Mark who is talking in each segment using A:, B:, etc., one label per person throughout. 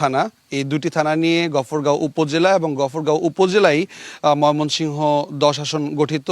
A: থানা। এই দুটি থানা নিয়ে গফরগাঁও উপজেলা এবং গফরগাঁও উপজেলায় ময়মনসিংহ দশ আসন গঠিত।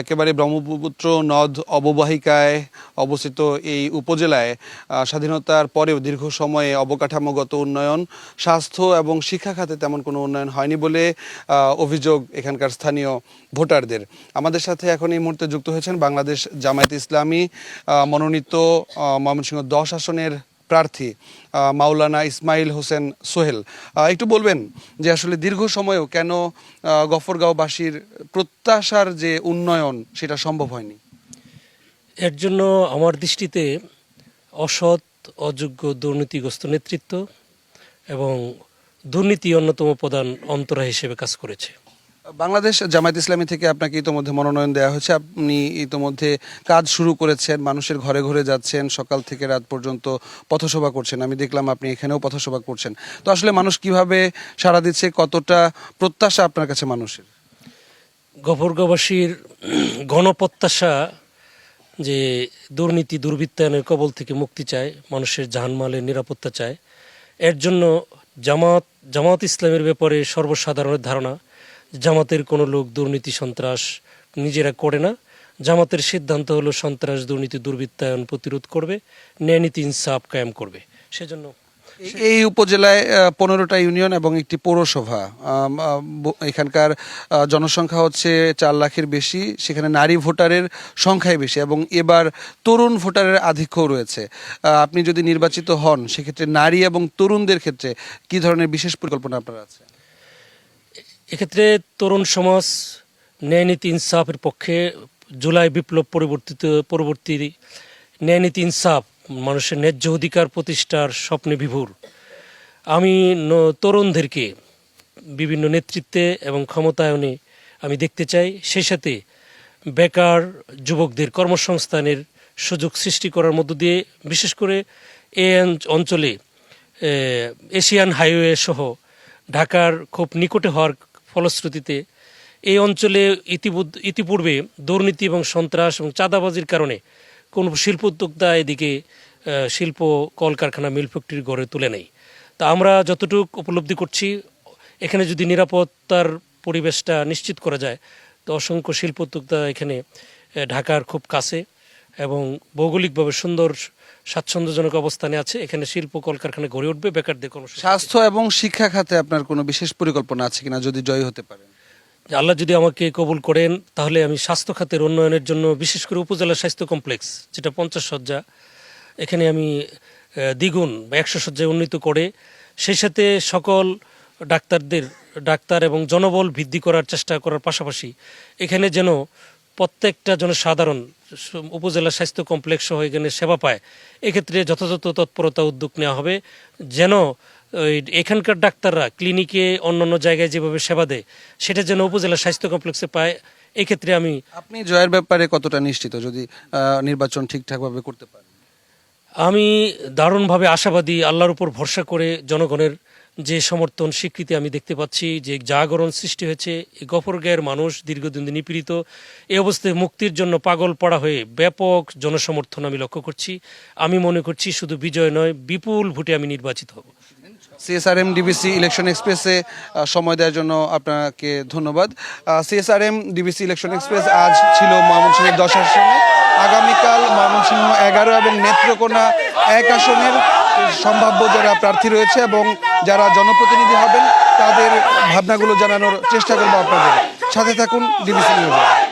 A: একেবারে ব্রহ্মপুত্র নদ অববাহিকায় অবস্থিত এই উপজেলায় স্বাধীনতার পরেও দীর্ঘ সময়ে অবকাঠামোগত উন্নয়ন, স্বাস্থ্য এবং শিক্ষা খাতে তেমন কোনো উন্নয়ন হয়নি বলে অভিযোগ এখানকার স্থানীয় ভোটারদের। আমাদের সাথে এখন এই মুহূর্তে যুক্ত হয়েছেন বাংলাদেশ জামায়াত ইসলামী মনোনীত ময়মনসিংহ দশ আসনের প্রার্থী মাওলানা ইসমাইল হোসেন সোহেল। একটু বলবেন যে আসলে দীর্ঘ সময়েও কেন গফরগাঁওবাসীর প্রত্যাশার যে উন্নয়ন সেটা সম্ভব হয়নি?
B: এর জন্য আমার দৃষ্টিতে অসৎ, অযোগ্য দুর্নীতিগ্রস্ত নেতৃত্ব এবং দুর্নীতি অন্যতম প্রধান অন্তরা হিসেবে কাজ করেছে।
A: বাংলাদেশ জামায়াত ইসলামী থেকে আপনাকে ইতোমধ্যে মনোনয়ন দেওয়া হয়েছে। আপনি ইতোমধ্যে কাজ শুরু করেছেন, মানুষের ঘরে ঘরে যাচ্ছেন, সকাল থেকে রাত পর্যন্ত পথসভা করছেন। আমি দেখলাম আপনি এখানেও পথসভা করছেন। তো আসলে মানুষ কীভাবে সাড়া দিচ্ছে, কতটা প্রত্যাশা আপনার কাছে মানুষের?
B: গফরগাঁওবাসীর গণপ্রত্যাশা যে দুর্নীতি, দুর্বৃত্তায়নের কবল থেকে মুক্তি চায়, মানুষের জানমালের নিরাপত্তা চায়, এর জন্য জামাত জামাত ইসলামের ব্যাপারে সর্বসাধারণের ধারণা। জামাতের কোনো লোক দুর্নীতি, সন্ত্রাস নিজেরা করে না। জামাতের সিদ্ধান্ত হলো সন্ত্রাস দুর্নীতি দুর্বৃত্তায়ন প্রতিরোধ করবে ন্যায় নীতি ইনসাফ কায়েম করবে। সেজন্য
A: এই উপজেলায় পনেরোটা ইউনিয়ন এবং একটি পৌরসভা। এখানকার জনসংখ্যা হচ্ছে চার লাখের বেশি, সেখানে নারী ভোটারের সংখ্যাই বেশি এবং এবার তরুণ ভোটারের আধিক্যও রয়েছে। আপনি যদি নির্বাচিত হন, সেক্ষেত্রে নারী এবং তরুণদের ক্ষেত্রে কি ধরনের বিশেষ পরিকল্পনা আপনার আছে?
B: এক্ষেত্রে তরুণ সমাজ ন্যায় নীতি ইনসাফের পক্ষে জুলাই বিপ্লব পরিবর্তিত, পরবর্তী ন্যায় নীতি ইনসাফ, মানুষের ন্যায্য অধিকার প্রতিষ্ঠার স্বপ্নে বিভোর। আমি তরুণদেরকে বিভিন্ন নেতৃত্বে এবং ক্ষমতায়নে আমি দেখতে চাই। সেই সাথে বেকার যুবকদের কর্মসংস্থানের সুযোগ সৃষ্টি করার মধ্য দিয়ে বিশেষ করে অঞ্চ- অঞ্চলে এশিয়ান হাইওয়ে সহ ঢাকার খুব নিকটে হওয়ার ফলশ্রুতিতে এই অঞ্চলে ইতিপূর্বে দুর্নীতি এবং সন্ত্রাস এবং চাঁদাবাজির কারণে কোনো শিল্প উদ্যোক্তা এদিকে শিল্প কলকারখানা মিল ফ্যাক্টরি গড়ে তুলে নেই। তা আমরা যতটুকু উপলব্ধি করছি, এখানে যদি নিরাপত্তার পরিবেশটা নিশ্চিত করা যায়, তো অসংখ্য শিল্প উদ্যোক্তা এখানে ঢাকার খুব কাছে এবং ভৌগোলিকভাবে সুন্দর স্বাচ্ছন্দ্যজনক অবস্থানে আছে। এখানে শিল্প কলকারখানা গড়ে উঠবে বেকারদের কর্মসংস্থান
A: স্বাস্থ্য এবং শিক্ষা খাতে আপনার কোনো বিশেষ পরিকল্পনা আছে কিনা যদি জয়ী হতে পারেন
B: যে আল্লাহ যদি আমাকে কবুল করেন তাহলে আমি স্বাস্থ্য খাতের উন্নয়নের জন্য বিশেষ করে উপজেলা স্বাস্থ্য কমপ্লেক্স যেটা পঞ্চাশ শয্যা এখানে আমি দ্বিগুণ বা একশো শয্যায় উন্নীত করে সেই সাথে সকল ডাক্তারদের ডাক্তার এবং জনবল বৃদ্ধি করার চেষ্টা করার পাশাপাশি এখানে যেন প্রত্যেকটা জনসাধারণ উপজেলা স্বাস্থ্য কমপ্লেক্স সহ এখানে সেবা পায়। এক্ষেত্রে যথাযথ তৎপরতা উদ্যোগ নেওয়া হবে যেন ওই এখানকার ডাক্তাররা ক্লিনিকে অন্যান্য জায়গায় যেভাবে সেবা দেয় সেটা যেন উপজেলা স্বাস্থ্য কমপ্লেক্সে পায়। এক্ষেত্রে আমি
A: আপনি জয়ের ব্যাপারে কতটা নিশ্চিত যদি নির্বাচন ঠিকঠাকভাবে করতে পারেন?
B: আমি দারুণভাবে আশাবাদী আল্লাহর উপর ভরসা করে জনগণের যে সমর্থন স্বীকৃতি আমি দেখতে পাচ্ছি, যে জাগরণ সৃষ্টি হয়েছে এই গফরগাঁয়ের মানুষ দীর্ঘদিন নিপীড়িত, এ অবস্থায় মুক্তির জন্য পাগল পড়া হয়ে ব্যাপক জনসমর্থন আমি লক্ষ্য করছি। আমি মনে করছি শুধু বিজয় নয়, বিপুল ভোটে আমি নির্বাচিত হব।
A: সিএসআরএম ডিবিসি ইলেকশন এক্সপ্রেসে সময় দেওয়ার জন্য আপনাকে ধন্যবাদ। সিএসআরএম ডিবিসি ইলেকশন এক্সপ্রেস আজ ছিল ময়মনসিংহের দশ আসনে। আগামীকাল ময়মনসিংহ এগারো এবং নেত্রকোনা এক আসনের সম্ভাব্য যারা প্রার্থী রয়েছে এবং যারা জনপ্রতিনিধি হবেন তাদের ভাবনাগুলো জানানোর চেষ্টা করব আপনাদের। সাথে থাকুন ডিবিসি নিউজে।